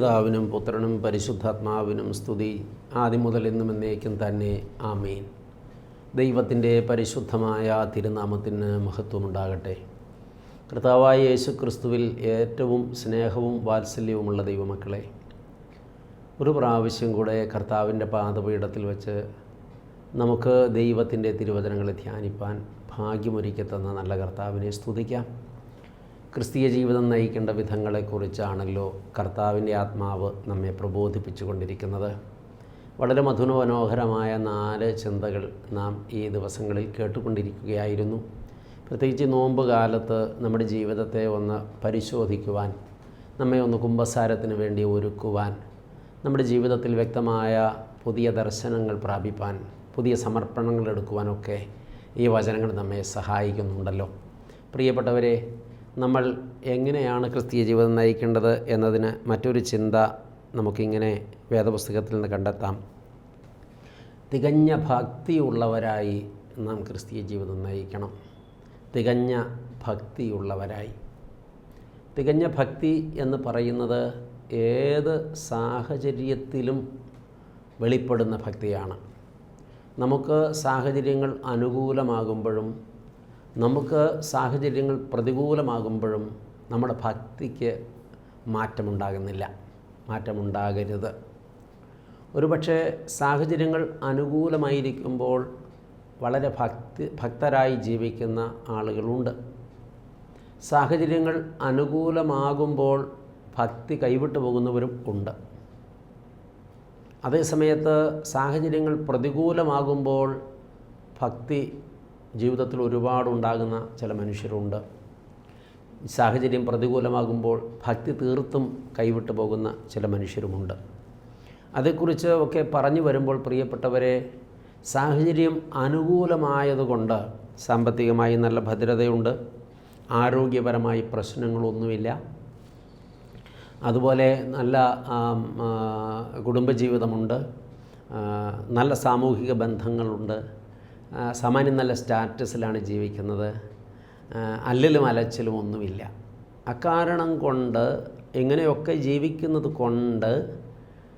പിതാവിനും പുത്രനും പരിശുദ്ധാത്മാവിനും സ്തുതി. ആദ്യം മുതൽ എന്നും എന്നേക്കും തന്നെ. ആമീൻ. ദൈവത്തിന്റെ പരിശുദ്ധമായ തിരുനാമത്തിന് മഹത്വമുണ്ടാകട്ടെ. കർത്താവായ യേശു ക്രിസ്തുവിൽ ഏറ്റവും സ്നേഹവും വാത്സല്യവുമുള്ള ദൈവമക്കളെ ഒരു പ്രാവശ്യം കൂടെ കർത്താവിന്റെ പാതപീഠത്തിൽ വെച്ച് നമുക്ക് ദൈവത്തിന്റെ തിരുവചനങ്ങളെ ധ്യാനിപ്പാൻ ഭാഗ്യമൊരുക്കി തന്ന നല്ല കർത്താവിനെ സ്തുതിക്കാം. ക്രിസ്തീയ ജീവിതം നയിക്കേണ്ട വിധങ്ങളെക്കുറിച്ചാണല്ലോ കർത്താവിന്റെ ആത്മാവ് നമ്മെ പ്രബോധിപ്പിച്ചു കൊണ്ടിരിക്കുന്നത് വളരെ മധുരമനോഹരമായ നാല് ചിന്തകൾ നാം ഈ ദിവസങ്ങളിൽ കേട്ടുകൊണ്ടിരിക്കുകയായിരുന്നു. പ്രത്യേകിച്ച് നോമ്പ് കാലത്ത് നമ്മുടെ ജീവിതത്തെ ഒന്ന് പരിശോധിക്കുവാൻ നമ്മെ ഒന്ന് കുംഭസാരത്തിന് വേണ്ടി ഒരുക്കുവാൻ നമ്മുടെ ജീവിതത്തിൽ വ്യക്തമായ പുതിയ ദർശനങ്ങൾ പ്രാപിപ്പാൻ പുതിയ സമർപ്പണങ്ങൾ എടുക്കുവാനൊക്കെ ഈ വചനങ്ങൾ നമ്മെ സഹായിക്കുന്നുണ്ടല്ലോ. പ്രിയപ്പെട്ടവരെ നമ്മൾ എങ്ങനെയാണ് ക്രിസ്തീയ ജീവിതം നയിക്കേണ്ടത് എന്നതിന് മറ്റൊരു ചിന്ത നമുക്കിങ്ങനെ വേദപുസ്തകത്തിൽ നിന്ന് കണ്ടെത്താം. തികഞ്ഞ ഭക്തിയുള്ളവരായി നാം ക്രിസ്തീയ ജീവിതം നയിക്കണം. തികഞ്ഞ ഭക്തിയുള്ളവരായി. തികഞ്ഞ ഭക്തി എന്ന് പറയുന്നത് ഏത് സാഹചര്യത്തിലും വെളിപ്പെടുന്ന ഭക്തിയാണ്. നമുക്ക് സാഹചര്യങ്ങൾ അനുകൂലമാകുമ്പോഴും നമുക്ക് സാഹചര്യങ്ങൾ പ്രതികൂലമാകുമ്പോഴും നമ്മുടെ ഭക്തിക്ക് മാറ്റമുണ്ടാകുന്നില്ല. മാറ്റമുണ്ടാകരുത്. ഒരുപക്ഷെ സാഹചര്യങ്ങൾ അനുകൂലമായിരിക്കുമ്പോൾ വളരെ ഭക്തി ഭക്തരായി ജീവിക്കുന്ന ആളുകളുണ്ട്. സാഹചര്യങ്ങൾ അനുകൂലമാകുമ്പോൾ ഭക്തി കൈവിട്ടു പോകുന്നവരും ഉണ്ട്. അതേസമയത്ത് സാഹചര്യങ്ങൾ പ്രതികൂലമാകുമ്പോൾ ഭക്തി ജീവിതത്തിൽ ഒരുപാടുണ്ടാകുന്ന ചില മനുഷ്യരുണ്ട്. സാഹചര്യം പ്രതികൂലമാകുമ്പോൾ ഭക്തി തീർത്തും കൈവിട്ടു പോകുന്ന ചില മനുഷ്യരുമുണ്ട്. അതേക്കുറിച്ച് ഒക്കെ പറഞ്ഞു വരുമ്പോൾ പ്രിയപ്പെട്ടവരെ സാഹചര്യം അനുകൂലമായതുകൊണ്ട് സാമ്പത്തികമായി നല്ല ഭദ്രതയുണ്ട് ആരോഗ്യപരമായി പ്രശ്നങ്ങളൊന്നുമില്ല. അതുപോലെ നല്ല കുടുംബജീവിതമുണ്ട് നല്ല സാമൂഹിക ബന്ധങ്ങളുണ്ട്. സാമാന്യം നല്ല സ്റ്റാറ്റസിലാണ് ജീവിക്കുന്നത്. അല്ലലും അലച്ചിലും ഒന്നുമില്ല. അക്കാരണം കൊണ്ട് ഇങ്ങനെയൊക്കെ ജീവിക്കുന്നത് കൊണ്ട്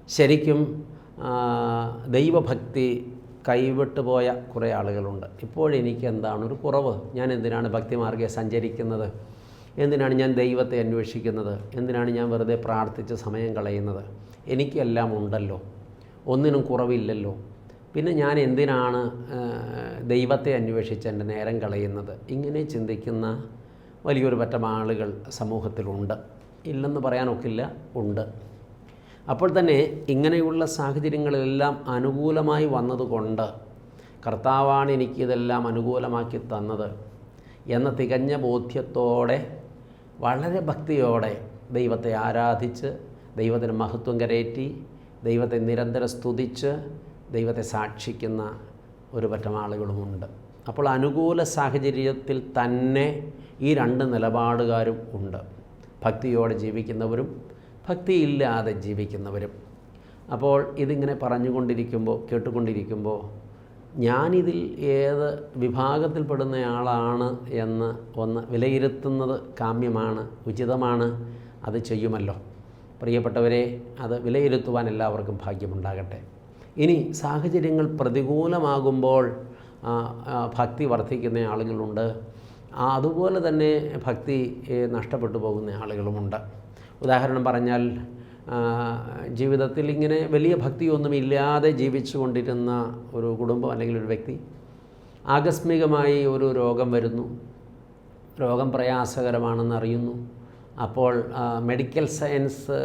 ശരിക്കും ദൈവഭക്തി കൈവിട്ടു പോയ കുറേ ആളുകളുണ്ട്. ഇപ്പോഴെനിക്ക് എന്താണ് ഒരു കുറവ്? ഞാൻ എന്തിനാണ് ഭക്തിമാർഗെ സഞ്ചരിക്കുന്നത്? എന്തിനാണ് ഞാൻ ദൈവത്തെ അന്വേഷിക്കുന്നത്? എന്തിനാണ് ഞാൻ വെറുതെ പ്രാർത്ഥിച്ച് സമയം കളയുന്നത്? എനിക്കെല്ലാം ഉണ്ടല്ലോ. ഒന്നിനും കുറവില്ലല്ലോ. പിന്നെ ഞാൻ എന്തിനാണ് ദൈവത്തെ അന്വേഷിച്ച് എന്റെ നേരം കളയുന്നത്? ഇങ്ങനെ ചിന്തിക്കുന്ന വലിയൊരു പറ്റം ആളുകൾ സമൂഹത്തിലുണ്ട്. ഇല്ലെന്ന് പറയാനൊക്കില്ല ഉണ്ട്. അപ്പോൾ തന്നെ ഇങ്ങനെയുള്ള സാഹചര്യങ്ങളെല്ലാം അനുകൂലമായി വന്നതുകൊണ്ട് കർത്താവാണ് എനിക്കിതെല്ലാം അനുകൂലമാക്കി തന്നത് എന്ന തികഞ്ഞ ബോധ്യത്തോടെ വളരെ ഭക്തിയോടെ ദൈവത്തെ ആരാധിച്ച് ദൈവത്തിന് മഹത്വം കരേറ്റി ദൈവത്തെ നിരന്തരം സ്തുതിച്ച് ദൈവത്തെ സാക്ഷിക്കുന്ന ഒരു പറ്റം ആളുകളുമുണ്ട്. അപ്പോൾ അനുകൂല സാഹചര്യത്തിൽ തന്നെ ഈ രണ്ട് നിലപാടുകാരും ഉണ്ട്. ഭക്തിയോടെ ജീവിക്കുന്നവരും ഭക്തിയില്ലാതെ ജീവിക്കുന്നവരും. അപ്പോൾ ഇതിങ്ങനെ പറഞ്ഞുകൊണ്ടിരിക്കുമ്പോൾ കേട്ടുകൊണ്ടിരിക്കുമ്പോൾ ഞാനിതിൽ ഏത് വിഭാഗത്തിൽപ്പെടുന്നയാളാണ് എന്ന് ഒന്ന് വിലയിരുത്തുന്നത് കാമ്യമാണ് ഉചിതമാണ് അത് ചെയ്യുമല്ലോ. പ്രിയപ്പെട്ടവരെ അത് വിലയിരുത്തുവാൻ എല്ലാവർക്കും ഭാഗ്യമുണ്ടാകട്ടെ. ഇനി സാഹചര്യങ്ങൾ പ്രതികൂലമാകുമ്പോൾ ഭക്തി വർദ്ധിക്കുന്ന ആളുകളുണ്ട്. അതുപോലെ തന്നെ ഭക്തി നഷ്ടപ്പെട്ടു പോകുന്ന ആളുകളുമുണ്ട്. ഉദാഹരണം പറഞ്ഞാൽ ജീവിതത്തിൽ ഇങ്ങനെ വലിയ ഭക്തിയൊന്നും ഇല്ലാതെ ജീവിച്ചു കൊണ്ടിരുന്ന ഒരു കുടുംബം അല്ലെങ്കിൽ ഒരു വ്യക്തി ആകസ്മികമായി ഒരു രോഗം വരുന്നു. രോഗം പ്രയാസകരമാണെന്ന് അറിയുന്നു അപ്പോൾ മെഡിക്കൽ സയൻസ്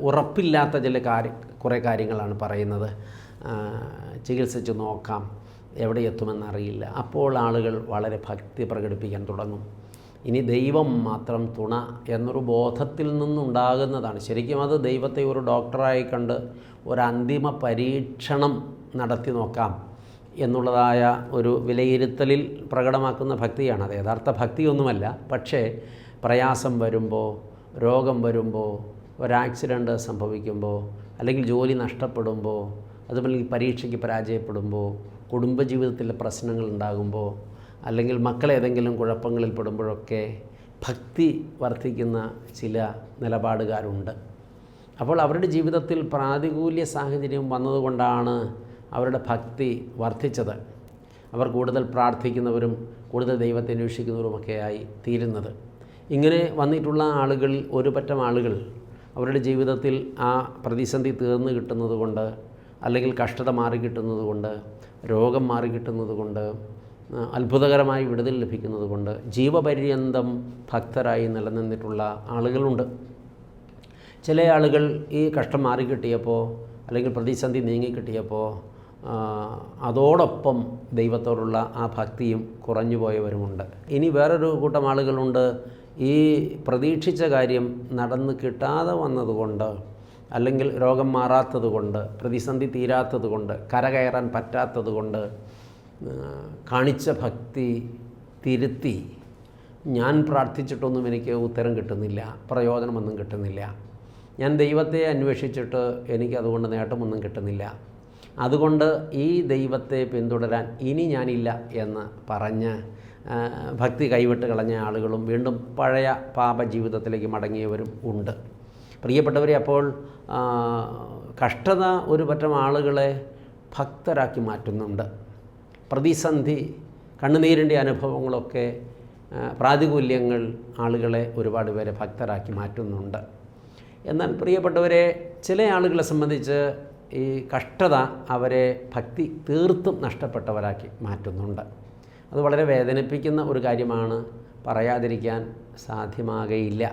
ഉറപ്പില്ലാത്ത ചില കാര്യ കുറേ കാര്യങ്ങളാണ് പറയുന്നത്. ചികിത്സിച്ച് നോക്കാം എവിടെ എത്തുമെന്നറിയില്ല. അപ്പോൾ ആളുകൾ വളരെ ഭക്തി പ്രകടിപ്പിക്കാൻ തുടങ്ങും. ഇനി ദൈവം മാത്രം തുണ എന്നൊരു ബോധത്തിൽ നിന്നുണ്ടാകുന്നതാണ്. ശരിക്കും അത് ദൈവത്തെ ഒരു ഡോക്ടറായി കണ്ട് ഒരു അന്തിമ പരീക്ഷണം നടത്തി നോക്കാം എന്നുള്ളതായ ഒരു വിലയിരുത്തലിൽ പ്രകടമാക്കുന്ന ഭക്തിയാണ്. അത് യഥാർത്ഥ ഭക്തിയൊന്നുമല്ല. പക്ഷേ പ്രയാസം വരുമ്പോൾ രോഗം വരുമ്പോൾ ഒരു ആക്സിഡന്റ് സംഭവിക്കുമ്പോൾ അല്ലെങ്കിൽ ജോലി നഷ്ടപ്പെടുമ്പോൾ അതുപോലെ പരീക്ഷയ്ക്ക് പരാജയപ്പെടുമ്പോൾ കുടുംബജീവിതത്തിലെ പ്രശ്നങ്ങൾ ഉണ്ടാകുമ്പോൾ അല്ലെങ്കിൽ മക്കൾ ഏതെങ്കിലും കുഴപ്പങ്ങളിൽ പെടുമ്പോഴൊക്കെ ഭക്തി വർദ്ധിക്കുന്ന ചില നിലപാടുകാരുണ്ട്. അപ്പോൾ അവരുടെ ജീവിതത്തിൽ പ്രാതികൂല്യ സാഹചര്യം വന്നതുകൊണ്ടാണ് അവരുടെ ഭക്തി വർദ്ധിച്ചത്. അവർ കൂടുതൽ പ്രാർത്ഥിക്കുന്നവരും കൂടുതൽ ദൈവത്തെ അന്വേഷിക്കുന്നവരുമൊക്കെയായി തീരുന്നത്. ഇങ്ങനെ വന്നിട്ടുള്ള ആളുകൾ ഒരു പറ്റം ആളുകൾ അവരുടെ ജീവിതത്തിൽ ആ പ്രതിസന്ധി തീർന്നു കിട്ടുന്നത് കൊണ്ട് അല്ലെങ്കിൽ കഷ്ടത മാറി കിട്ടുന്നത് കൊണ്ട് രോഗം മാറി കിട്ടുന്നത് അത്ഭുതകരമായി വിടുതൽ ലഭിക്കുന്നത് കൊണ്ട് ജീവപര്യന്തം ഭക്തരായി നിലനിന്നിട്ടുള്ള ആളുകളുണ്ട്. ചില ആളുകൾ ഈ കഷ്ടം മാറി കിട്ടിയപ്പോൾ അല്ലെങ്കിൽ പ്രതിസന്ധി നീങ്ങി കിട്ടിയപ്പോൾ അതോടൊപ്പം ദൈവത്തോടുള്ള ആ ഭക്തിയും കുറഞ്ഞു പോയവരുമുണ്ട്. ഇനി വേറൊരു കൂട്ടം ആളുകളുണ്ട്. ഈ പ്രതീക്ഷിച്ച കാര്യം നടന്ന് കിട്ടാതെ വന്നതുകൊണ്ട് അല്ലെങ്കിൽ രോഗം മാറാത്തത് കൊണ്ട് പ്രതിസന്ധി തീരാത്തത് കൊണ്ട് കരകയറാൻ പറ്റാത്തത് കൊണ്ട് കാണിച്ച ഭക്തി തിരുത്തി ഞാൻ പ്രാർത്ഥിച്ചിട്ടൊന്നും എനിക്ക് ഉത്തരം കിട്ടുന്നില്ല പ്രയോജനമൊന്നും കിട്ടുന്നില്ല. ഞാൻ ദൈവത്തെ അന്വേഷിച്ചിട്ട് എനിക്ക് അതുകൊണ്ട് നേട്ടമൊന്നും കിട്ടുന്നില്ല. അതുകൊണ്ട് ഈ ദൈവത്തെ പിന്തുടരാൻ ഇനി ഞാനില്ല എന്ന് പറഞ്ഞ് ഭക്തി കൈവിട്ട് കളഞ്ഞ ആളുകളും വീണ്ടും പഴയ പാപ ജീവിതത്തിലേക്ക് മടങ്ങിയവരും ഉണ്ട്. പ്രിയപ്പെട്ടവരെ അപ്പോൾ കഷ്ടത ഒരു പറ്റം ആളുകളെ ഭക്തരാക്കി മാറ്റുന്നുണ്ട്. പ്രതിസന്ധി കണ്ണുനീരിന്റെ അനുഭവങ്ങളൊക്കെ പ്രാതികൂല്യങ്ങൾ ആളുകളെ ഒരുപാട് പേരെ ഭക്തരാക്കി മാറ്റുന്നുണ്ട്. എന്നാൽ പ്രിയപ്പെട്ടവരെ ചില ആളുകളെ സംബന്ധിച്ച് ഈ കഷ്ടത അവരെ ഭക്തി തീർത്തും നഷ്ടപ്പെട്ടവരാക്കി മാറ്റുന്നുണ്ട്. അത് വളരെ വേദനിപ്പിക്കുന്ന ഒരു കാര്യമാണ് പറയാതിരിക്കാൻ സാധ്യമാകയില്ല.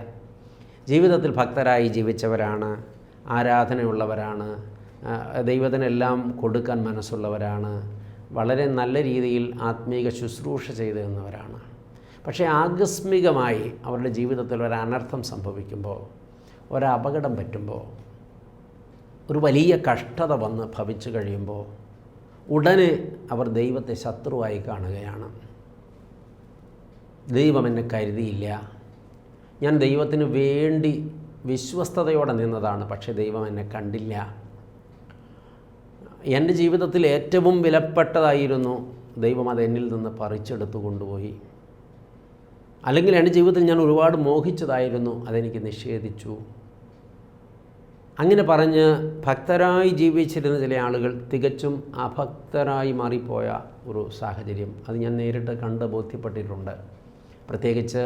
ജീവിതത്തിൽ ഭക്തരായി ജീവിച്ചവരാണ് ആരാധനയുള്ളവരാണ് ദൈവത്തിനെല്ലാം കൊടുക്കാൻ മനസ്സുള്ളവരാണ് വളരെ നല്ല രീതിയിൽ ആത്മീക ശുശ്രൂഷ ചെയ്തു തന്നവരാണ്. പക്ഷേ ആകസ്മികമായി അവരുടെ ജീവിതത്തിൽ ഒരു അനർത്ഥം സംഭവിക്കുമ്പോൾ ഒരപകടം പറ്റുമ്പോൾ ഒരു വലിയ കഷ്ടത വന്ന് ഭവിച്ചു കഴിയുമ്പോൾ ഉടനെ അവർ ദൈവത്തെ ശത്രുവായി കാണുകയാണ്. ദൈവം എന്നെ കരുതിയില്ല. ഞാൻ ദൈവത്തിന് വേണ്ടി വിശ്വസ്തയോടെ നിന്നതാണ് പക്ഷേ ദൈവം എന്നെ കണ്ടില്ല. എന്റെ ജീവിതത്തിൽ ഏറ്റവും വിലപ്പെട്ടതായിരുന്നു ദൈവം അത് എന്നിൽ നിന്ന് പറിച്ചെടുത്തു കൊണ്ടുപോയി. അല്ലെങ്കിൽ എന്റെ ജീവിതത്തിൽ ഞാൻ ഒരുപാട് മോഹിച്ചതായിരുന്നു അതെനിക്ക് നിഷേധിച്ചു. അങ്ങനെ പറഞ്ഞ് ഭക്തരായി ജീവിച്ചിരുന്ന ചില ആളുകൾ തികച്ചും അഭക്തരായി മാറിപ്പോയ ഒരു സാഹചര്യം അത് ഞാൻ നേരിട്ട് കണ്ട് ബോധ്യപ്പെട്ടിട്ടുണ്ട്. പ്രത്യേകിച്ച്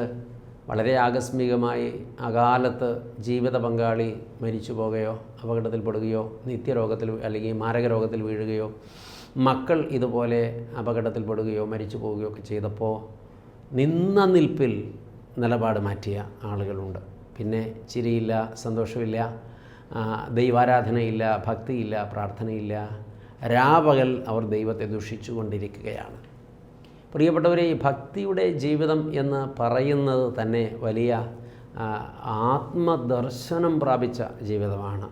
വളരെ ആകസ്മികമായി അകാലത്ത് ജീവിത പങ്കാളി മരിച്ചു പോകുകയോ അപകടത്തിൽപ്പെടുകയോ നിത്യരോഗത്തിൽ അല്ലെങ്കിൽ മാരകരോഗത്തിൽ വീഴുകയോ മക്കൾ ഇതുപോലെ അപകടത്തിൽപ്പെടുകയോ മരിച്ചു പോവുകയോ ഒക്കെ ചെയ്തപ്പോൾ നിന്ന നിൽപ്പിൽ നിലപാട് മാറ്റിയ ആളുകളുണ്ട്. പിന്നെ ചിരിയില്ല സന്തോഷമില്ല ദൈവാരാധനയില്ല ഭക്തിയില്ല പ്രാർത്ഥനയില്ല. രാപകൽ അവർ ദൈവത്തെ ദുഷിച്ചു കൊണ്ടിരിക്കുകയാണ്. പ്രിയപ്പെട്ടവരെ ഈ ഭക്തിയുടെ ജീവിതം എന്ന് പറയുന്നത് തന്നെ വലിയ ആത്മദർശനം പ്രാപിച്ച ജീവിതമാണ്.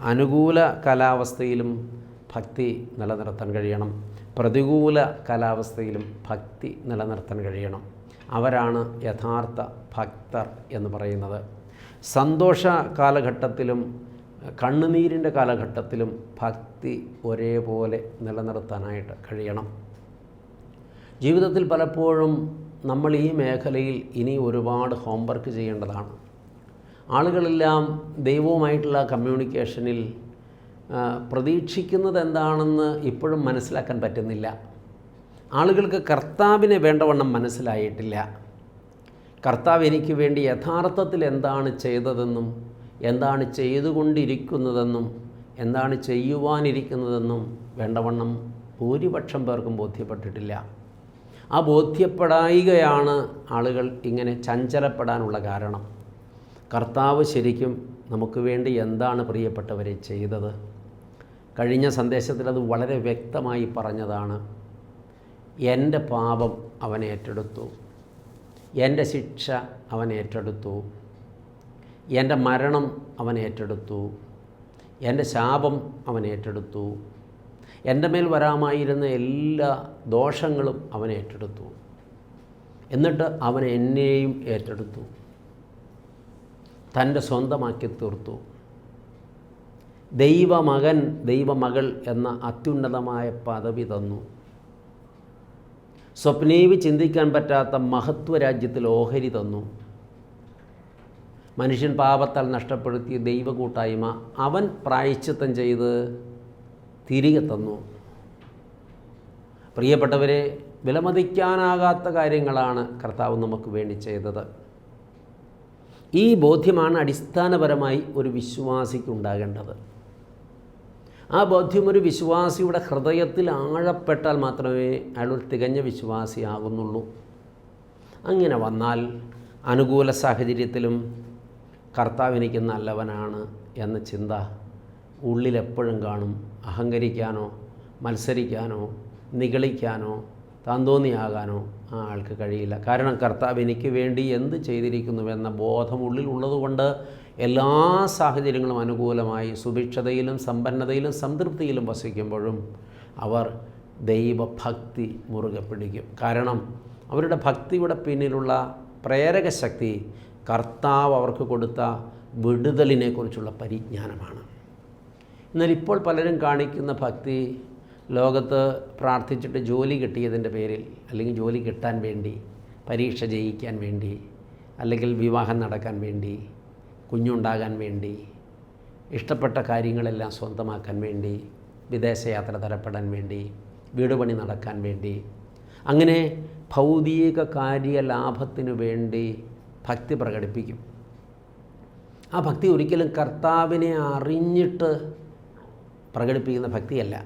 അനുകൂല കാലാവസ്ഥയിലും ഭക്തി നിലനിർത്താൻ കഴിയണം. പ്രതികൂല കാലാവസ്ഥയിലും ഭക്തി നിലനിർത്താൻ കഴിയണം. അവരാണ് യഥാർത്ഥ ഭക്തർ എന്ന് പറയുന്നത്. സന്തോഷ കാലഘട്ടത്തിലും കണ്ണുനീരിന്റെ കാലഘട്ടത്തിലും ഭക്തി ഒരേപോലെ നിലനിർത്താനായിട്ട് കഴിയണം. ജീവിതത്തിൽ പലപ്പോഴും നമ്മൾ ഈ മേഖലയിൽ ഇനി ഒരുപാട് ഹോംവർക്ക് ചെയ്യേണ്ടതാണ്. ആളുകളെല്ലാം ദൈവവുമായിട്ടുള്ള കമ്മ്യൂണിക്കേഷനിൽ പ്രതീക്ഷിക്കുന്നത് എന്താണെന്ന് ഇപ്പോഴും മനസ്സിലാക്കാൻ പറ്റുന്നില്ല. ആളുകൾക്ക് കർത്താവിനെ വേണ്ടവണ്ണം മനസ്സിലായിട്ടില്ല. കർത്താവ് എനിക്ക് വേണ്ടി യഥാർത്ഥത്തിൽ എന്താണ് ചെയ്തതെന്നും എന്താണ് ചെയ്തുകൊണ്ടിരിക്കുന്നതെന്നും എന്താണ് ചെയ്യുവാനിരിക്കുന്നതെന്നും വേണ്ടവണ്ണം ഭൂരിപക്ഷം പേർക്കും ബോധ്യപ്പെട്ടിട്ടില്ല. ആ ബോധ്യപ്പെടായികയാണ് ആളുകൾ ഇങ്ങനെ ചഞ്ചലപ്പെടാനുള്ള കാരണം. കർത്താവ് ശരിക്കും നമുക്ക് വേണ്ടി എന്താണ് പ്രിയപ്പെട്ടവരെ ചെയ്തത്? കഴിഞ്ഞ സന്ദേശത്തിൽ അത് വളരെ വ്യക്തമായി പറഞ്ഞതാണ്. എന്റെ പാപം അവൻ ഏറ്റെടുത്തു. എന്റെ ശിക്ഷ അവൻ ഏറ്റെടുത്തു. എന്റെ മരണം അവൻ ഏറ്റെടുത്തു. എന്റെ ശാപം അവൻ ഏറ്റെടുത്തു. എന്റെ മേൽ വരാമായിരുന്ന എല്ലാ ദോഷങ്ങളും അവൻ ഏറ്റെടുത്തു. എന്നിട്ട് അവൻ എന്നെയും ഏറ്റെടുത്തു. തന്റെ സ്വന്തമാക്കി തീർത്തു. ദൈവമകൻ ദൈവമകൾ എന്ന അത്യുന്നതമായ പദവി തന്നു. സ്വപ്നേവി ചിന്തിക്കാൻ പറ്റാത്ത മഹത്വരാജ്യത്തിൽ ഓഹരി തന്നു. മനുഷ്യൻ പാപത്താൽ നഷ്ടപ്പെടുത്തിയ ദൈവ കൂട്ടായ്മ അവൻ പ്രായശ്ചിത്തം ചെയ്ത് തിരികെ തന്നു. പ്രിയപ്പെട്ടവരെ വിലമതിക്കാനാകാത്ത കാര്യങ്ങളാണ് കർത്താവ് നമുക്ക് വേണ്ടി ചെയ്തത്. ഈ ബോധ്യമാണ് അടിസ്ഥാനപരമായി ഒരു വിശ്വാസിക്കുണ്ടാകേണ്ടത് ആ ബോധ്യം ഒരു വിശ്വാസിയുടെ ഹൃദയത്തിൽ ആഴപ്പെട്ടാൽ മാത്രമേ അയാൾ ഒരു തികഞ്ഞ വിശ്വാസിയാകുന്നുള്ളൂ. അങ്ങനെ വന്നാൽ അനുകൂല സാഹചര്യത്തിലും കർത്താവ് എനിക്ക് നല്ലവനാണ് എന്ന ചിന്ത ഉള്ളിലെപ്പോഴും കാണും. അഹങ്കരിക്കാനോ മത്സരിക്കാനോ നിഗളിക്കാനോ താന്തോന്നിയാകാനോ ആ ആൾക്ക് കഴിയില്ല. കാരണം കർത്താവ് എനിക്ക് വേണ്ടി എന്ത് ചെയ്തിരിക്കുന്നുവെന്ന ബോധം ഉള്ളിലുള്ളതുകൊണ്ട് എല്ലാ സാഹചര്യങ്ങളും അനുകൂലമായി സുഭിക്ഷതയിലും സമ്പന്നതയിലും സംതൃപ്തിയിലും വസിക്കുമ്പോഴും അവർ ദൈവഭക്തി മുറുകെ പിടിക്കും. കാരണം അവരുടെ ഭക്തിയുടെ പിന്നിലുള്ള പ്രേരക ശക്തി കർത്താവ് അവർക്ക് കൊടുത്ത വിടുതലിനെക്കുറിച്ചുള്ള പരിജ്ഞാനമാണ്. എന്നാൽ ഇപ്പോൾ പലരും കാണിക്കുന്ന ഭക്തി ലോകത്ത് പ്രാർത്ഥിച്ചിട്ട് ജോലി കിട്ടിയതിന്റെ പേരിൽ അല്ലെങ്കിൽ ജോലി കിട്ടാൻ വേണ്ടി പരീക്ഷ ജയിക്കാൻ വേണ്ടി അല്ലെങ്കിൽ വിവാഹം നടക്കാൻ വേണ്ടി കുഞ്ഞുണ്ടാകാൻ വേണ്ടി ഇഷ്ടപ്പെട്ട കാര്യങ്ങളെല്ലാം സ്വന്തമാക്കാൻ വേണ്ടി വിദേശയാത്ര തരപ്പെടാൻ വേണ്ടി വീടുപണി നടക്കാൻ വേണ്ടി അങ്ങനെ ഭൗതിക കാര്യ ലാഭത്തിനു വേണ്ടി ഭക്തി പ്രകടിപ്പിക്കും. ആ ഭക്തി ഒരിക്കലും കർത്താവിനെ അറിഞ്ഞിട്ട് പ്രകടിപ്പിക്കുന്ന ഭക്തിയല്ല.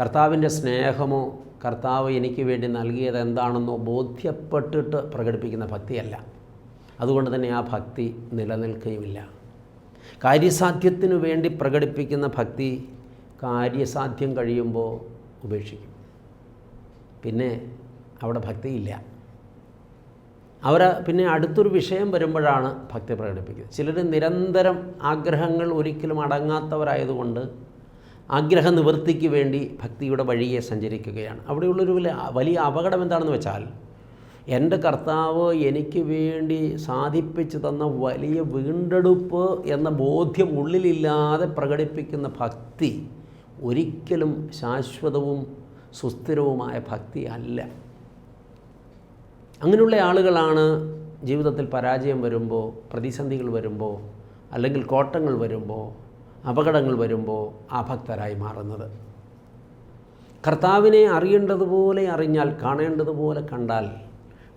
കർത്താവിന്റെ സ്നേഹമോ കർത്താവ് എനിക്ക് വേണ്ടി നൽകിയത് എന്താണെന്നോ ബോധ്യപ്പെട്ടിട്ട് പ്രകടിപ്പിക്കുന്ന ഭക്തിയല്ല. അതുകൊണ്ട് തന്നെ ആ ഭക്തി നിലനിൽക്കുകയുമില്ല. കാര്യസാധ്യത്തിനു വേണ്ടി പ്രകടിപ്പിക്കുന്ന ഭക്തി കാര്യസാധ്യം കഴിയുമ്പോൾ ഉപേക്ഷിക്കും. പിന്നെ അവിടെ ഭക്തിയില്ല. അവർ പിന്നെ അടുത്തൊരു വിഷയം വരുമ്പോഴാണ് ഭക്തി പ്രകടിപ്പിക്കുന്നത്. ചിലർ നിരന്തരം ആഗ്രഹങ്ങൾ ഒരിക്കലും അടങ്ങാത്തവരായതുകൊണ്ട് ആഗ്രഹ നിവൃത്തിക്ക് വേണ്ടി ഭക്തിയുടെ വഴിയെ സഞ്ചരിക്കുകയാണ്. അവിടെയുള്ളൊരു വലിയ വലിയ അപകടം എന്താണെന്ന് വെച്ചാൽ എന്റെ കർത്താവ് എനിക്ക് വേണ്ടി സാധിപ്പിച്ചു തന്ന വലിയ വീണ്ടെടുപ്പ് എന്ന ബോധ്യം ഉള്ളിലില്ലാതെ പ്രകടിപ്പിക്കുന്ന ഭക്തി ഒരിക്കലും ശാശ്വതവും സുസ്ഥിരവുമായ ഭക്തി അല്ല. അങ്ങനെയുള്ള ആളുകളാണ് ജീവിതത്തിൽ പരാജയം വരുമ്പോൾ പ്രതിസന്ധികൾ വരുമ്പോൾ അല്ലെങ്കിൽ കോട്ടങ്ങൾ വരുമ്പോൾ അപകടങ്ങൾ വരുമ്പോൾ അഭക്തരായി മാറുന്നത്. കർത്താവിനെ അറിയേണ്ടതുപോലെ അറിഞ്ഞാൽ കാണേണ്ടതുപോലെ കണ്ടാൽ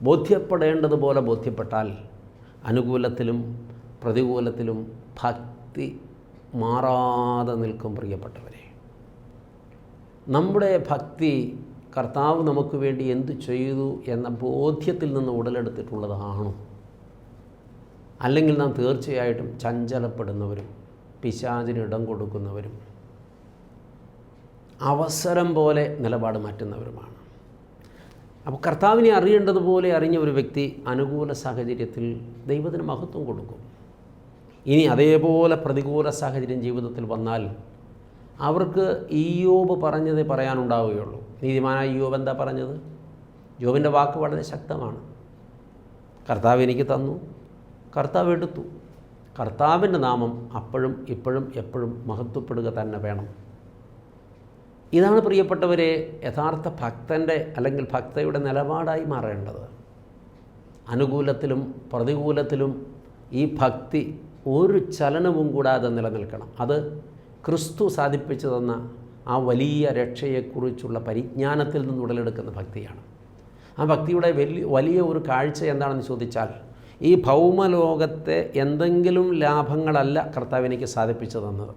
ബോധ്യപ്പെടേണ്ടതുപോലെ ബോധ്യപ്പെട്ടാൽ അനുകൂലത്തിലും പ്രതികൂലത്തിലും ഭക്തി മാറാതെ നിൽക്കും പ്രിയപ്പെട്ടവരെ. നമ്മുടെ ഭക്തി കർത്താവ് നമുക്ക് വേണ്ടി എന്തു ചെയ്തു എന്ന ബോധ്യത്തിൽ നിന്ന് ഉടലെടുത്തിട്ടുള്ളതാണോ? അല്ലെങ്കിൽ നാം തീർച്ചയായിട്ടും ചഞ്ചലപ്പെടുന്നവരും പിശാചിന് ഇടം കൊടുക്കുന്നവരും അവസരം പോലെ നിലപാട് മാറ്റുന്നവരുമാണ്. അപ്പോൾ കർത്താവിനെ അറിയേണ്ടതുപോലെ അറിഞ്ഞ ഒരു വ്യക്തി അനുകൂല സാഹചര്യത്തിൽ ദൈവത്തിന് മഹത്വം കൊടുക്കും. ഇനി അതേപോലെ പ്രതികൂല സാഹചര്യം ജീവിതത്തിൽ വന്നാൽ അവർക്ക് ഈയോബ് പറഞ്ഞതേ പറയാനുണ്ടാവുകയുള്ളൂ. നീതിമാനായ യോബ് എന്താ പറഞ്ഞത്? ജോബിന്റെ വാക്ക് വളരെ ശക്തമാണ്. കർത്താവ് എനിക്ക് തന്നു. കർത്താവ് എടുത്തു. കർത്താവിന്റെ നാമം അപ്പോഴും ഇപ്പോഴും എപ്പോഴും മഹത്വപ്പെടുക തന്നെ വേണം. ഇതാണ് പ്രിയപ്പെട്ടവരെ യഥാർത്ഥ ഭക്തന്റെ അല്ലെങ്കിൽ ഭക്തയുടെ നിലപാടായി മാറേണ്ടത്. അനുകൂലത്തിലും പ്രതികൂലത്തിലും ഈ ഭക്തി ഒരു ചലനവും കൂടാതെ നിലനിൽക്കണം. അത് ക്രിസ്തു സാധിപ്പിച്ചു തന്ന ആ വലിയ രക്ഷയെക്കുറിച്ചുള്ള പരിജ്ഞാനത്തിൽ നിന്ന് ഉടലെടുക്കുന്ന ഭക്തിയാണ്. ആ ഭക്തിയുടെ വലിയ വലിയ ഒരു കാഴ്ച എന്താണെന്ന് ചോദിച്ചാൽ ഈ ഭൗമലോകത്തെ എന്തെങ്കിലും ലാഭങ്ങളല്ല കർത്താവ് എനിക്ക് സാധിപ്പിച്ചു തന്നത്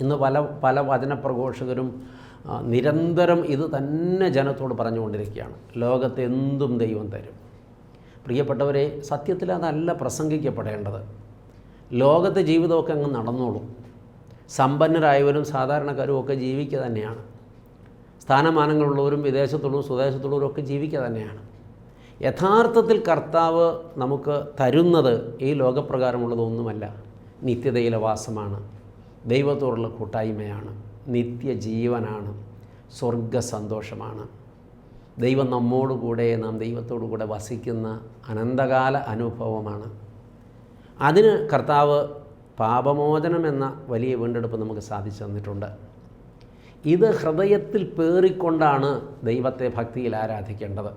ഇന്ന് പല പല വചനപ്രഘോഷകരും നിരന്തരം ഇത് തന്നെ ജനത്തോട് പറഞ്ഞുകൊണ്ടിരിക്കുകയാണ്. ലോകത്തെ എന്തും ദൈവം തരും. പ്രിയപ്പെട്ടവരെ സത്യത്തിൽ അതല്ല പ്രസംഗിക്കപ്പെടേണ്ടത്. ലോകത്തെ ജീവിതമൊക്കെ അങ്ങ് നടന്നോളും. സമ്പന്നരായവരും സാധാരണക്കാരും ഒക്കെ ജീവിക്കുക തന്നെയാണ്. സ്ഥാനമാനങ്ങളുള്ളവരും വിദേശത്തുള്ളവരും സ്വദേശത്തുള്ളവരും ഒക്കെ ജീവിക്കുക തന്നെയാണ്. യഥാർത്ഥത്തിൽ കർത്താവ് നമുക്ക് തരുന്നത് ഈ ലോകപ്രകാരമുള്ളതൊന്നുമല്ല നിത്യതയിലെ വാസമാണ്. ദൈവത്തോടുള്ള കൂട്ടായ്മയാണ്. നിത്യജീവനാണ്. സ്വർഗ സന്തോഷമാണ് ദൈവം നമ്മോടുകൂടെ നാം ദൈവത്തോടു കൂടെ വസിക്കുന്ന അനന്തകാല അനുഭവമാണ്. അതിന് കർത്താവ് പാപമോചനം എന്ന വലിയ വീണ്ടെടുപ്പ് നമുക്ക് സാധിച്ചു തന്നിട്ടുണ്ട്. ഇത് ഹൃദയത്തിൽ പേറിക്കൊണ്ടാണ് ദൈവത്തെ ഭക്തിയിൽ ആരാധിക്കേണ്ടത്.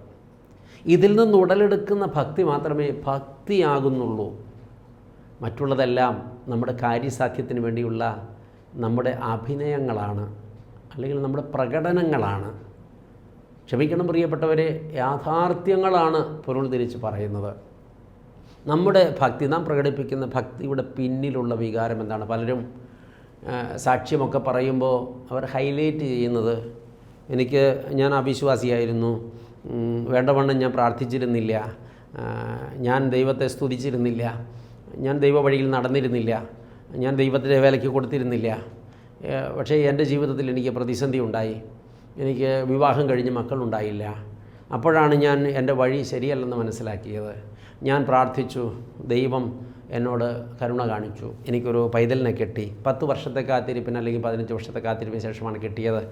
ഇതിൽ നിന്ന് ഉടലെടുക്കുന്ന ഭക്തി മാത്രമേ ഭക്തിയാകുന്നുള്ളൂ. മറ്റുള്ളതെല്ലാം നമ്മുടെ കാര്യസാധ്യത്തിന് വേണ്ടിയുള്ള നമ്മുടെ അഭിനയങ്ങളാണ് അല്ലെങ്കിൽ നമ്മുടെ പ്രകടനങ്ങളാണ്. ക്ഷമിക്കണം പ്രിയപ്പെട്ടവരെ യാഥാർത്ഥ്യങ്ങളാണ് പൊരുൾ തിരിച്ച് പറയുന്നത്. നമ്മുടെ ഭക്തി നാം പ്രകടിപ്പിക്കുന്ന ഭക്തിയുടെ പിന്നിലുള്ള വികാരം എന്താണ്? പലരും സാക്ഷ്യമൊക്കെ പറയുമ്പോൾ അവർ ഹൈലൈറ്റ് ചെയ്യുന്നത് എനിക്ക് ഞാൻ അവിശ്വാസിയായിരുന്നു വേണ്ടവണ്ണം ഞാൻ പ്രാർത്ഥിച്ചിരുന്നില്ല ഞാൻ ദൈവത്തെ സ്തുതിച്ചിരുന്നില്ല ഞാൻ ദൈവ വഴിയിൽ നടന്നിരുന്നില്ല ഞാൻ ദൈവത്തിന്റെ വേലയ്ക്ക് കൊടുത്തിരുന്നില്ല. പക്ഷേ എന്റെ ജീവിതത്തിൽ എനിക്ക് പ്രതിസന്ധി ഉണ്ടായി. എനിക്ക് വിവാഹം കഴിഞ്ഞ് മക്കളുണ്ടായില്ല. അപ്പോഴാണ് ഞാൻ എന്റെ വഴി ശരിയല്ലെന്ന് മനസ്സിലാക്കിയത്. ഞാൻ പ്രാർത്ഥിച്ചു ദൈവം എന്നോട് കരുണ കാണിച്ചു. എനിക്കൊരു പൈതലിനെ കെട്ടി. പത്ത് വർഷത്തെ കാത്തിരിപ്പിന് അല്ലെങ്കിൽ പതിനഞ്ച് വർഷത്തെ കാത്തിരിപ്പിന് ശേഷമാണ് കിട്ടിയത്.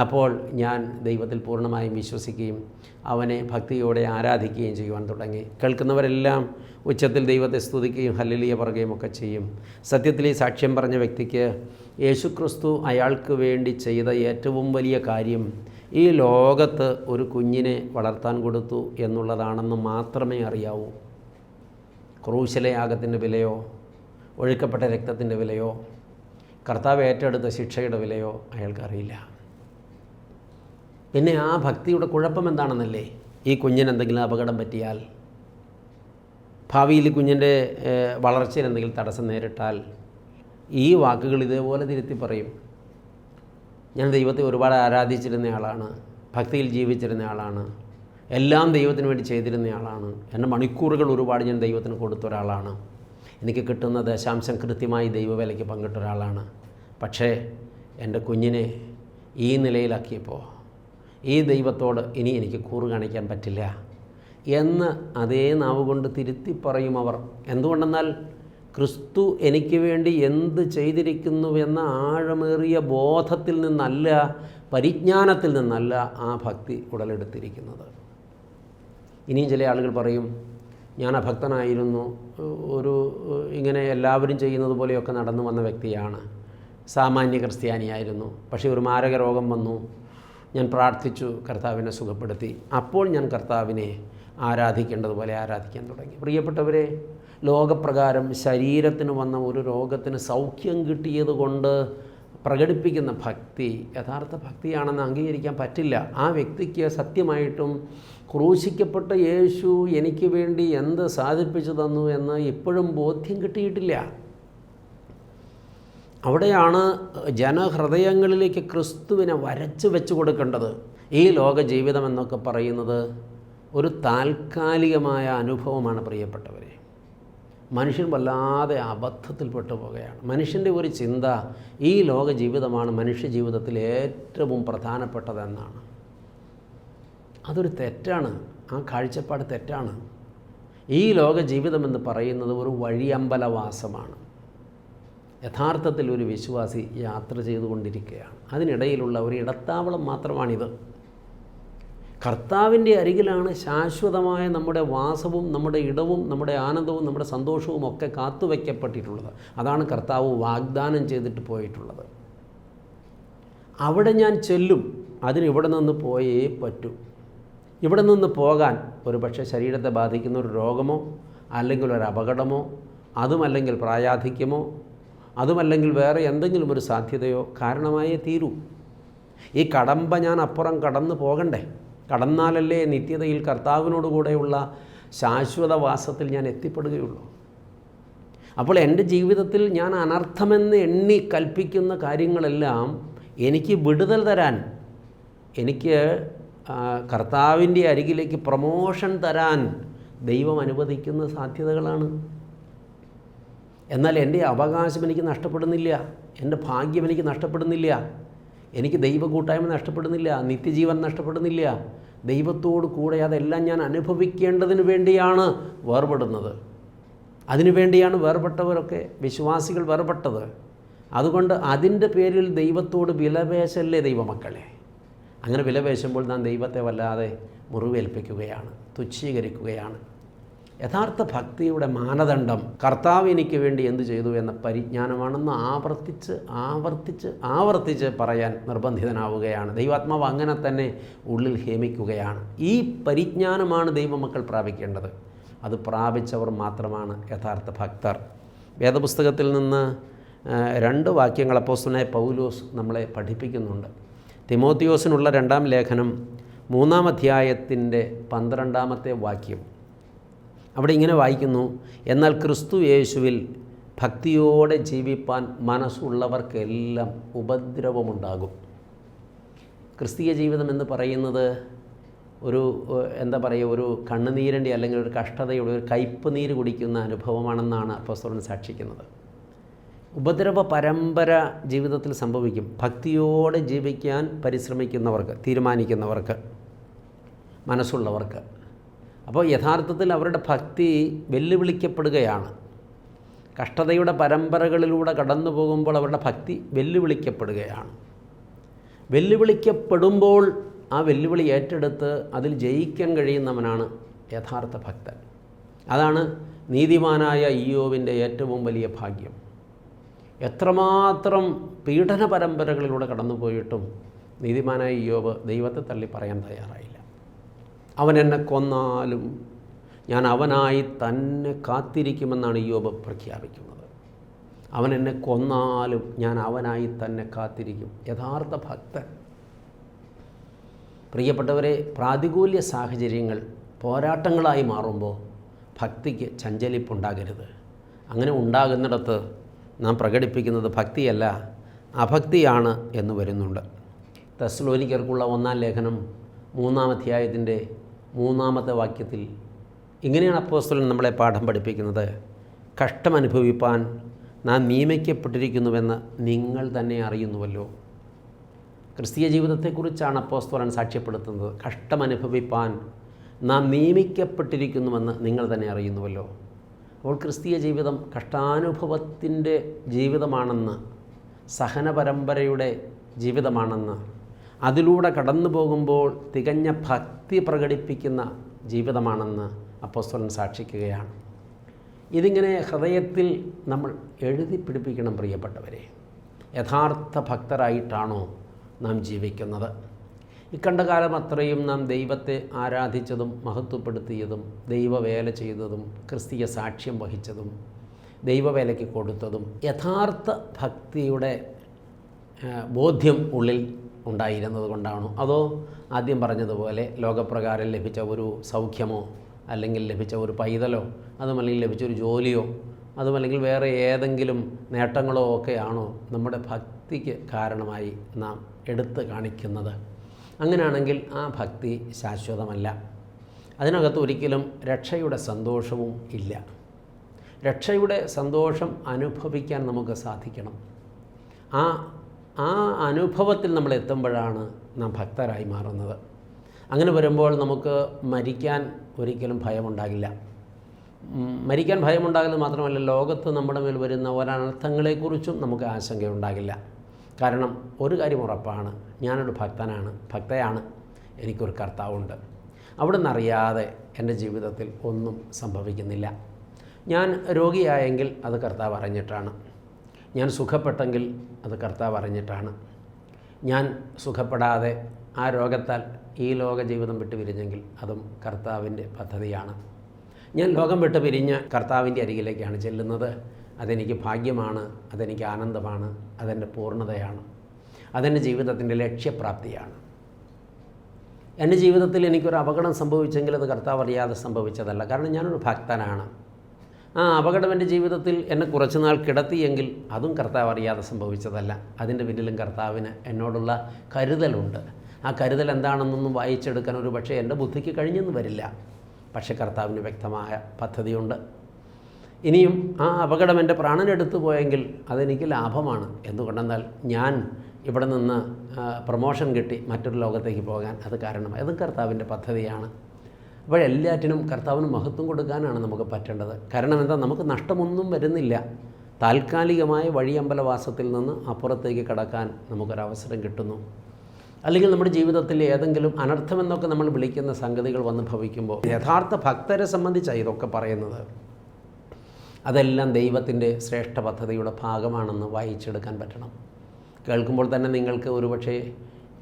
അപ്പോൾ ഞാൻ ദൈവത്തിൽ പൂർണമായും വിശ്വസിക്കുകയും അവനെ ഭക്തിയോടെ ആരാധിക്കുകയും ചെയ്യുവാൻ തുടങ്ങി. കേൾക്കുന്നവരെല്ലാം ഉച്ചത്തിൽ ദൈവത്തെ സ്തുതിക്കുകയും ഹല്ലിലിയ പറയുകയും ഒക്കെ ചെയ്യും. സത്യത്തിൽ ഈ സാക്ഷ്യം പറഞ്ഞ വ്യക്തിക്ക് യേശുക്രിസ്തു അയാൾക്ക് വേണ്ടി ചെയ്ത ഏറ്റവും വലിയ കാര്യം ഈ ലോകത്ത് ഒരു കുഞ്ഞിനെ വളർത്താൻ കൊടുത്തു എന്നുള്ളതാണെന്ന് മാത്രമേ അറിയാവൂ. ക്രൂശിലെ യാഗത്തിന്റെ വിലയോ ഒഴുക്കപ്പെട്ട രക്തത്തിന്റെ വിലയോ കർത്താവ് ഏറ്റെടുത്ത ശിക്ഷയുടെ വിലയോ അയാൾക്കറിയില്ല. പിന്നെ ആ ഭക്തിയുടെ കുഴപ്പം എന്താണെന്നല്ലേ? ഈ കുഞ്ഞിന് എന്തെങ്കിലും അപകടം പറ്റിയാൽ ഭാവിയിൽ കുഞ്ഞിന്റെ വളർച്ചയിൽ എന്തെങ്കിലും തടസ്സം നേരിട്ടാൽ ഈ വാക്കുകൾ ഇതേപോലെ തിരുത്തി പറയും. ഞാൻ ദൈവത്തെ ഒരുപാട് ആരാധിച്ചിരുന്ന ആളാണ് ഭക്തിയിൽ ജീവിച്ചിരുന്ന ആളാണ്. എല്ലാം ദൈവത്തിന് വേണ്ടി ചെയ്തിരുന്നയാളാണ് എന്റെ മണിക്കൂറുകൾ ഒരുപാട് ഞാൻ ദൈവത്തിന് കൊടുത്ത ഒരാളാണ്. എനിക്ക് കിട്ടുന്ന ദശാംശം കൃത്യമായി ദൈവവേലയ്ക്ക് പങ്കിട്ട ഒരാളാണ്. പക്ഷേ എന്റെ കുഞ്ഞിനെ ഈ നിലയിലാക്കിയപ്പോൾ ഈ ദൈവത്തോട് ഇനി എനിക്ക് കൂറ് കാണിക്കാൻ പറ്റില്ല എന്ന് അതേ നാവ് കൊണ്ട് തിരുത്തി പറയും അവർ. എന്തുകൊണ്ടെന്നാൽ ക്രിസ്തു എനിക്ക് വേണ്ടി എന്ത് ചെയ്തിരിക്കുന്നുവെന്ന ആഴമേറിയ ബോധത്തിൽ നിന്നല്ല പരിജ്ഞാനത്തിൽ നിന്നല്ല ആ ഭക്തി ഉടലെടുത്തിരിക്കുന്നത്. ഇനിയും ചില ആളുകൾ പറയും ഞാൻ അഭക്തനായിരുന്നു ഒരു ഇങ്ങനെ എല്ലാവരും ചെയ്യുന്നത് പോലെയൊക്കെ നടന്നു വന്ന വ്യക്തിയാണ്. സാമാന്യ ക്രിസ്ത്യാനിയായിരുന്നു. പക്ഷേ ഒരു മാരക രോഗം വന്നു. ഞാൻ പ്രാർത്ഥിച്ചു കർത്താവിനെ സുഖപ്പെടുത്തി. അപ്പോൾ ഞാൻ കർത്താവിനെ ആരാധിക്കേണ്ടതുപോലെ ആരാധിക്കാൻ തുടങ്ങി. പ്രിയപ്പെട്ടവരെ ലോകപ്രകാരം ശരീരത്തിന് വന്ന ഒരു രോഗത്തിന് സൗഖ്യം കിട്ടിയത് കൊണ്ട് പ്രകടിപ്പിക്കുന്ന ഭക്തി യഥാർത്ഥ ഭക്തിയാണെന്ന് അംഗീകരിക്കാൻ പറ്റില്ല. ആ വ്യക്തിക്ക് സത്യമായിട്ടും ക്രൂശിക്കപ്പെട്ട യേശു എനിക്ക് വേണ്ടി എന്ത് സാധിപ്പിച്ചു തന്നു എന്ന് ഇപ്പോഴും ബോധ്യം കിട്ടിയിട്ടില്ല. അവിടെയാണ് ജനഹൃദയങ്ങളിലേക്ക് ക്രിസ്തുവിനെ വരച്ച് വെച്ച് കൊടുക്കേണ്ടത്. ഈ ലോക ജീവിതം എന്നൊക്കെ പറയുന്നത് ഒരു താൽക്കാലികമായ അനുഭവമാണ് പ്രിയപ്പെട്ടവരെ. മനുഷ്യൻ വല്ലാതെ അബദ്ധത്തിൽപ്പെട്ടു പോകുകയാണ് മനുഷ്യന്റെ ഒരു ചിന്ത ഈ ലോക ജീവിതമാണ് മനുഷ്യ ജീവിതത്തിൽ ഏറ്റവും പ്രധാനപ്പെട്ടതെന്നാണ്. അതൊരു തെറ്റാണ്. ആ കാഴ്ചപ്പാട് തെറ്റാണ്. ഈ ലോക ജീവിതമെന്ന് പറയുന്നത് ഒരു വഴിയമ്പലവാസമാണ്. യഥാർത്ഥത്തിൽ ഒരു വിശ്വാസി യാത്ര ചെയ്തുകൊണ്ടിരിക്കുകയാണ്. അതിനിടയിലുള്ള ഒരു ഇടത്താവളം മാത്രമാണിത്. കർത്താവിന്റെ അരികിലാണ് ശാശ്വതമായ നമ്മുടെ വാസവും നമ്മുടെ ഇടവും നമ്മുടെ ആനന്ദവും നമ്മുടെ സന്തോഷവും ഒക്കെ കാത്തുവയ്ക്കപ്പെട്ടിട്ടുള്ളത്. അതാണ് കർത്താവ് വാഗ്ദാനം ചെയ്തിട്ട് പോയിട്ടുള്ളത്. അവിടെ ഞാൻ ചെല്ലും. അതിന് ഇവിടെ നിന്ന് പോയേ പറ്റൂ. ഇവിടെ നിന്ന് പോകാൻ ഒരു പക്ഷേ ശരീരത്തെ ബാധിക്കുന്ന ഒരു രോഗമോ അല്ലെങ്കിൽ ഒരു അപകടമോ അതുമല്ലെങ്കിൽ പ്രായാധിക്യമോ അതുമല്ലെങ്കിൽ വേറെ എന്തെങ്കിലും ഒരു സാധ്യതയോ കാരണമായേ തീരൂ. ഈ കടമ്പ ഞാൻ അപ്പുറം കടന്നു പോകണ്ടേ? കടന്നാലല്ലേ നിത്യതയിൽ കർത്താവിനോടുകൂടെയുള്ള ശാശ്വതവാസത്തിൽ ഞാൻ എത്തിപ്പെടുകയുള്ളൂ. അപ്പോൾ എന്റെ ജീവിതത്തിൽ ഞാൻ അനർത്ഥമെന്ന് എണ്ണി കൽപ്പിക്കുന്ന കാര്യങ്ങളെല്ലാം എനിക്ക് വിടുതൽ തരാൻ എനിക്ക് കർത്താവിന്റെ അരികിലേക്ക് പ്രമോഷൻ തരാൻ ദൈവം അനുവദിക്കുന്ന സാധ്യതകളാണ്. എന്നാൽ എന്റെ അവകാശം എനിക്ക് നഷ്ടപ്പെടുന്നില്ല. എന്റെ ഭാഗ്യം എനിക്ക് നഷ്ടപ്പെടുന്നില്ല. എനിക്ക് ദൈവ കൂട്ടായ്മ നഷ്ടപ്പെടുന്നില്ല. നിത്യജീവൻ നഷ്ടപ്പെടുന്നില്ല. ദൈവത്തോട് കൂടെ അതെല്ലാം ഞാൻ അനുഭവിക്കേണ്ടതിന് വേണ്ടിയാണ് വേർപെടുന്നത്. അതിനുവേണ്ടിയാണ് വേർപെട്ടവരൊക്കെ വിശ്വാസികൾ വേർപെട്ടത്. അതുകൊണ്ട് അതിന്റെ പേരിൽ ദൈവത്തോട് വിലപേശല്ലേ ദൈവമക്കളെ? അങ്ങനെ വിലപേശുമ്പോൾ നാം ദൈവത്തെ വല്ലാതെ മുറിവേൽപ്പിക്കുകയാണ് തുച്ഛീകരിക്കുകയാണ്. യഥാർത്ഥ ഭക്തിയുടെ മാനദണ്ഡം കർത്താവ് എനിക്ക് വേണ്ടി എന്തു ചെയ്തു എന്ന പരിജ്ഞാനമാണെന്ന് ആവർത്തിച്ച് ആവർത്തിച്ച് ആവർത്തിച്ച് പറയാൻ നിർബന്ധിതനാവുകയാണ്. ദൈവാത്മാവ് അങ്ങനെ തന്നെ ഉള്ളിൽ ഹേമിക്കുകയാണ്. ഈ പരിജ്ഞാനമാണ് ദൈവമക്കൾ പ്രാപിക്കേണ്ടത്. അത് പ്രാപിച്ചവർ മാത്രമാണ് യഥാർത്ഥ ഭക്തർ. വേദപുസ്തകത്തിൽ നിന്ന് രണ്ട് വാക്യങ്ങൾ അപ്പോസ്തലനായ പൗലോസ് നമ്മളെ പഠിപ്പിക്കുന്നുണ്ട്. തിമോത്തിയോസിനുള്ള രണ്ടാം ലേഖനം മൂന്നാം അധ്യായത്തിന്റെ പന്ത്രണ്ടാമത്തെ വാക്യം. അവിടെ ഇങ്ങനെ വായിക്കുന്നു എന്നാൽ ക്രിസ്തു യേശുവിൽ ഭക്തിയോടെ ജീവിപ്പാൻ മനസ്സുള്ളവർക്കെല്ലാം ഉപദ്രവമുണ്ടാകും. ക്രിസ്തീയ ജീവിതം എന്ന് പറയുന്നത് ഒരു എന്താ പറയുക ഒരു കണ്ണുനീരിന്റെ അല്ലെങ്കിൽ ഒരു കഷ്ടതയുടെ ഒരു കയ്പ് നീര് കുടിക്കുന്ന അനുഭവമാണെന്നാണ് അപ്പോസ്തലൻ സാക്ഷിക്കുന്നത്. ഉപദ്രവ പരമ്പര ജീവിതത്തിൽ സംഭവിക്കും. ഭക്തിയോടെ ജീവിക്കാൻ പരിശ്രമിക്കുന്നവർക്ക് തീരുമാനിക്കുന്നവർക്ക് മനസ്സുള്ളവർക്ക്. അപ്പോൾ യഥാർത്ഥത്തിൽ അവരുടെ ഭക്തി വെല്ലുവിളിക്കപ്പെടുകയാണ്. കഷ്ടതയുടെ പരമ്പരകളിലൂടെ കടന്നു പോകുമ്പോൾ അവരുടെ ഭക്തി വെല്ലുവിളിക്കപ്പെടുകയാണ്. വെല്ലുവിളിക്കപ്പെടുമ്പോൾ ആ വെല്ലുവിളി ഏറ്റെടുത്ത് അതിൽ ജയിക്കാൻ കഴിയുന്നവനാണ് യഥാർത്ഥ ഭക്തൻ. അതാണ് നീതിമാനായ ഇയോവിന്റെ ഏറ്റവും വലിയ ഭാഗ്യം. എത്രമാത്രം പീഡന പരമ്പരകളിലൂടെ കടന്നുപോയിട്ടും നീതിമാനായ യോബ് ദൈവത്തെ തള്ളി പറയാൻ തയ്യാറായില്ല. അവൻ എന്നെ കൊന്നാലും ഞാൻ അവനായി തന്നെ കാത്തിരിക്കുമെന്നാണ് യോബ് പ്രഖ്യാപിക്കുന്നത്. അവൻ എന്നെ കൊന്നാലും ഞാൻ അവനായി തന്നെ കാത്തിരിക്കും. യഥാർത്ഥ ഭക്തൻ. പ്രിയപ്പെട്ടവരെ പ്രാതികൂല്യ സാഹചര്യങ്ങൾ പോരാട്ടങ്ങളായി മാറുമ്പോൾ ഭക്തിക്ക് ചഞ്ചലിപ്പുണ്ടാകരുത്. അങ്ങനെ ഉണ്ടാകുന്നിടത്ത് നാം പ്രകടിപ്പിക്കുന്നത് ഭക്തിയല്ല അഭക്തിയാണ് എന്ന് വരുന്നുണ്ട്. തെസ്ലോനിക്കർക്കുള്ള ഒന്നാം ലേഖനം മൂന്നാം അധ്യായത്തിന്റെ മൂന്നാമത്തെ വാക്യത്തിൽ ഇങ്ങനെയാണ് അപ്പോസ്തലൻ നമ്മളെ പാഠം പഠിപ്പിക്കുന്നത്. കഷ്ടമനുഭവിപ്പാൻ നാം നിയമിക്കപ്പെട്ടിരിക്കുന്നുവെന്ന് നിങ്ങൾ തന്നെ അറിയുന്നുവല്ലോ. ക്രിസ്തീയ ജീവിതത്തെക്കുറിച്ചാണ് അപ്പോസ്തോലൻ സാക്ഷ്യപ്പെടുത്തുന്നത്. കഷ്ടമനുഭവിപ്പാൻ നാം നിയമിക്കപ്പെട്ടിരിക്കുന്നുവെന്ന് നിങ്ങൾ തന്നെ അറിയുന്നുവല്ലോ. അപ്പോൾ ക്രിസ്തീയ ജീവിതം കഷ്ടാനുഭവത്തിന്റെ ജീവിതമാണെന്ന് സഹന പരമ്പരയുടെ ജീവിതമാണെന്ന് അതിലൂടെ കടന്നു പോകുമ്പോൾ തികഞ്ഞ ഭക്തി പ്രകടിപ്പിക്കുന്ന ജീവിതമാണെന്ന് അപ്പോസ്തലൻ സാക്ഷിക്കുകയാണ്. ഇതിങ്ങനെ ഹൃദയത്തിൽ നമ്മൾ എഴുതി പിടിപ്പിക്കണം പ്രിയപ്പെട്ടവരെ. യഥാർത്ഥ ഭക്തരായിട്ടാണോ നാം ജീവിക്കുന്നത്? ഇക്കണ്ട കാലം അത്രയും നാം ദൈവത്തെ ആരാധിച്ചതും മഹത്വപ്പെടുത്തിയതും ദൈവവേല ചെയ്തതും ക്രിസ്തീയ സാക്ഷ്യം വഹിച്ചതും ദൈവവേലയ്ക്ക് കൊടുത്തതും യഥാർത്ഥ ഭക്തിയുടെ ബോധ്യം ഉള്ളിൽ ഉണ്ടായിരുന്നത് കൊണ്ടാണോ? അതോ ആദ്യം പറഞ്ഞതുപോലെ ലോകപ്രകാരം ലഭിച്ച ഒരു സൗഖ്യമോ അല്ലെങ്കിൽ ലഭിച്ച ഒരു പൈതലോ അതുമല്ലെങ്കിൽ ലഭിച്ച ഒരു ജോലിയോ അതുമല്ലെങ്കിൽ വേറെ ഏതെങ്കിലും നേട്ടങ്ങളോ ഒക്കെയാണോ നമ്മുടെ ഭക്തിക്ക് കാരണമായി നാം എടുത്ത് കാണിക്കുന്നത്? അങ്ങനെയാണെങ്കിൽ ആ ഭക്തി ശാശ്വതമല്ല. അതിനകത്ത് ഒരിക്കലും രക്ഷയുടെ സന്തോഷവും ഇല്ല. രക്ഷയുടെ സന്തോഷം അനുഭവിക്കാൻ നമുക്ക് സാധിക്കണം. ആ ആ അനുഭവത്തിൽ നമ്മൾ എത്തുമ്പോഴാണ് നാം ഭക്തരായി മാറുന്നത്. അങ്ങനെ വരുമ്പോൾ നമുക്ക് മരിക്കാൻ ഒരിക്കലും ഭയമുണ്ടാകില്ല. മരിക്കാൻ ഭയമുണ്ടാകില്ല മാത്രമല്ല ലോകത്ത് നമ്മുടെ മേൽ വരുന്ന ഒരനർത്ഥങ്ങളെക്കുറിച്ചും നമുക്ക് ആശങ്കയുണ്ടാകില്ല. കാരണം ഒരു കാര്യം ഉറപ്പാണ്. ഞാനൊരു ഭക്തനാണ്. ഭക്തയാണ്. എനിക്കൊരു കർത്താവുണ്ട്. അവിടെ നിന്നറിയാതെ എന്റെ ജീവിതത്തിൽ ഒന്നും സംഭവിക്കുന്നില്ല. ഞാൻ രോഗിയായെങ്കിൽ അത് കർത്താവ് അറിഞ്ഞിട്ടാണ്. ഞാൻ സുഖപ്പെട്ടെങ്കിൽ അത് കർത്താവ് അറിഞ്ഞിട്ടാണ്. ഞാൻ സുഖപ്പെടാതെ ആ രോഗത്താൽ ഈ ലോക ജീവിതം വിട്ടു പിരിഞ്ഞെങ്കിൽ അതും കർത്താവിന്റെ പദ്ധതിയാണ്. ഞാൻ ലോകം വിട്ട് പിരിഞ്ഞ് കർത്താവിന്റെ അരികിലേക്കാണ് ചെല്ലുന്നത്. അതെനിക്ക് ഭാഗ്യമാണ് അതെനിക്ക് ആനന്ദമാണ് അതെന്റെ പൂർണതയാണ് അതെന്റെ ജീവിതത്തിന്റെ ലക്ഷ്യപ്രാപ്തിയാണ്. എന്റെ ജീവിതത്തിൽ എനിക്കൊരു അപകടം സംഭവിച്ചെങ്കിൽ അത് കർത്താവ് അറിയാതെ സംഭവിച്ചതല്ല. കാരണം ഞാനൊരു ഭക്തനാണ്. ആ അപകടം എന്റെ ജീവിതത്തിൽ എന്നെ കുറച്ചുനാൾ കിടത്തിയെങ്കിൽ അതും കർത്താവ് അറിയാതെ സംഭവിച്ചതല്ല. അതിന്റെ പിന്നിലും കർത്താവിന് എന്നോടുള്ള കരുതലുണ്ട്. ആ കരുതൽ എന്താണെന്നൊന്നും വായിച്ചെടുക്കാൻ ഒരു പക്ഷേ എന്റെ ബുദ്ധിക്ക് കഴിഞ്ഞെന്ന് വരില്ല. പക്ഷേ കർത്താവിന് വ്യക്തമായ പദ്ധതിയുണ്ട്. ഇനിയും ആ അപകടം എന്റെ പ്രാണനെടുത്തു പോയെങ്കിൽ അതെനിക്ക് ലാഭമാണ്. എന്തുകൊണ്ടെന്നാൽ ഞാൻ ഇവിടെ നിന്ന് പ്രൊമോഷൻ കിട്ടി മറ്റൊരു ലോകത്തേക്ക് പോകാൻ. അത് കാരണമായി അതും കർത്താവിന്റെ പദ്ധതിയാണ്. അപ്പോഴെല്ലാറ്റിനും കർത്താവിന് മഹത്വം കൊടുക്കാനാണ് നമുക്ക് പറ്റേണ്ടത്. കാരണം എന്താ? നമുക്ക് നഷ്ടമൊന്നും വരുന്നില്ല. താൽക്കാലികമായ വഴിയമ്പലവാസത്തിൽ നിന്ന് അപ്പുറത്തേക്ക് കടക്കാൻ നമുക്കൊരവസരം കിട്ടുന്നു. അല്ലെങ്കിൽ നമ്മുടെ ജീവിതത്തിൽ ഏതെങ്കിലും അനർത്ഥമെന്നൊക്കെ നമ്മൾ വിളിക്കുന്ന സംഗതികൾ വന്ന് ഭവിക്കുമ്പോൾ യഥാർത്ഥ ഭക്തരെ സംബന്ധിച്ചാണ് ഇതൊക്കെ പറയുന്നത്. അതെല്ലാം ദൈവത്തിന്റെ ശ്രേഷ്ഠ പദ്ധതിയുടെ ഭാഗമാണെന്ന് വായിച്ചെടുക്കാൻ പറ്റണം. കേൾക്കുമ്പോൾ തന്നെ നിങ്ങൾക്ക് ഒരുപക്ഷെ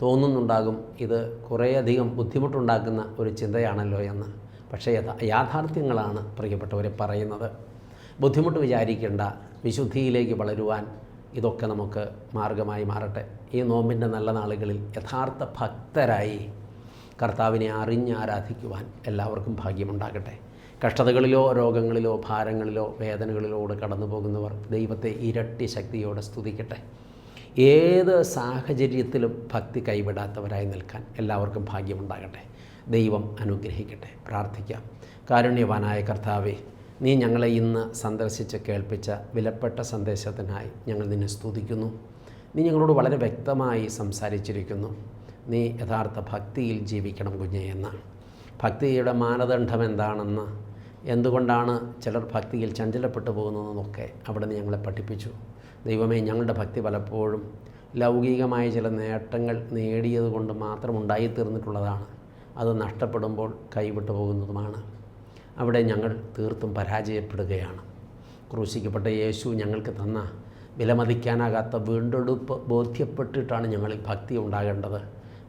തോന്നുന്നുണ്ടാകും ഇത് കുറേയധികം ബുദ്ധിമുട്ടുണ്ടാക്കുന്ന ഒരു ചിന്തയാണല്ലോ എന്ന്. പക്ഷേ യഥാ യാഥാർത്ഥ്യങ്ങളാണ് പ്രിയപ്പെട്ടവരെ പറയുന്നത്. ബുദ്ധിമുട്ട് വിചാരിക്കേണ്ട വിശുദ്ധിയിലേക്ക് വളരുവാൻ ഇതൊക്കെ നമുക്ക് മാർഗമായി മാറട്ടെ. ഈ നോമ്പിന്റെ നല്ല നാളുകളിൽ യഥാർത്ഥ ഭക്തരായി കർത്താവിനെ അറിഞ്ഞ് ആരാധിക്കുവാൻ എല്ലാവർക്കും ഭാഗ്യമുണ്ടാകട്ടെ. കഷ്ടതകളിലോ രോഗങ്ങളിലോ ഭാരങ്ങളിലോ വേദനകളിലൂടെ കടന്നു പോകുന്നവർ ദൈവത്തെ ഇരട്ടി ശക്തിയോടെ സ്തുതിക്കട്ടെ. ഏത് സാഹചര്യത്തിലും ഭക്തി കൈവിടാത്തവരായി നിൽക്കാൻ എല്ലാവർക്കും ഭാഗ്യമുണ്ടാകട്ടെ. ദൈവം അനുഗ്രഹിക്കട്ടെ. പ്രാർത്ഥിക്കാം. കാരുണ്യവാനായ കർത്താവേ നീ ഞങ്ങളെ ഇന്ന് സന്ദർശിച്ച് കേൾപ്പിച്ച വിലപ്പെട്ട സന്ദേശത്തിനായി ഞങ്ങൾ നിന്നെ സ്തുതിക്കുന്നു. നീ ഞങ്ങളോട് വളരെ വ്യക്തമായി സംസാരിച്ചിരിക്കുന്നു. നീ യഥാർത്ഥ ഭക്തിയിൽ ജീവിക്കണം കുഞ്ഞേ എന്ന്. ഭക്തിയുടെ മാനദണ്ഡം എന്താണെന്ന് എന്തുകൊണ്ടാണ് ചിലർ ഭക്തിയിൽ ചഞ്ചലപ്പെട്ടു പോകുന്നതെന്നൊക്കെ അവിടെ നിന്ന് ഞങ്ങളെ പഠിപ്പിച്ചു. ദൈവമേ ഞങ്ങളുടെ ഭക്തി പലപ്പോഴും ലൗകികമായ ചില നേട്ടങ്ങൾ നേടിയത് കൊണ്ട് മാത്രം ഉണ്ടായിത്തീർന്നിട്ടുള്ളതാണ്. അത് നഷ്ടപ്പെടുമ്പോൾ കൈവിട്ടു പോകുന്നതുമാണ്. അവിടെ ഞങ്ങൾ തീർത്തും പരാജയപ്പെടുകയാണ്. ക്രൂശിക്കപ്പെട്ട യേശു ഞങ്ങൾക്ക് തന്ന വിലമതിക്കാനാകാത്ത വീണ്ടെടുപ്പ് ബോധ്യപ്പെട്ടിട്ടാണ് ഞങ്ങളിൽ ഭക്തി ഉണ്ടാകേണ്ടത്.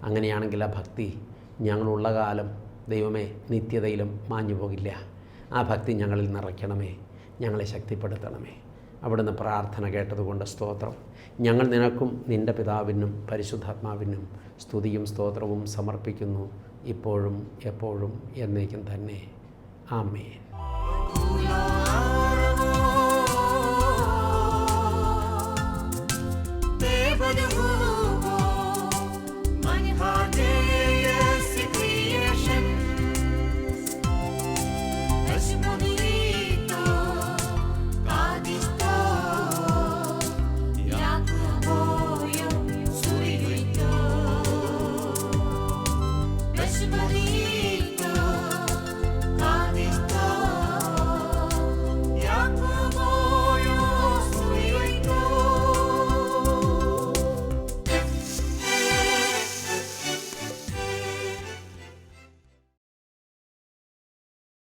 അങ്ങനെയാണെങ്കിൽ ആ ഭക്തി ഞങ്ങളുള്ള കാലം ദൈവമേ നിത്യതയിലും മാഞ്ഞു പോകില്ല ആ ഭക്തി ഞങ്ങളിൽ നിറയ്ക്കണമേ ഞങ്ങളെ ശക്തിപ്പെടുത്തണമേ. അവിടുന്ന് പ്രാർത്ഥന കേട്ടതുകൊണ്ട് സ്തോത്രം. ഞങ്ങൾ നിനക്കും നിന്റെ പിതാവിനും പരിശുദ്ധാത്മാവിനും സ്തുതിയും സ്തോത്രവും സമർപ്പിക്കുന്നു ഇപ്പോഴും എപ്പോഴും എന്നേക്കും തന്നെ. ആമേ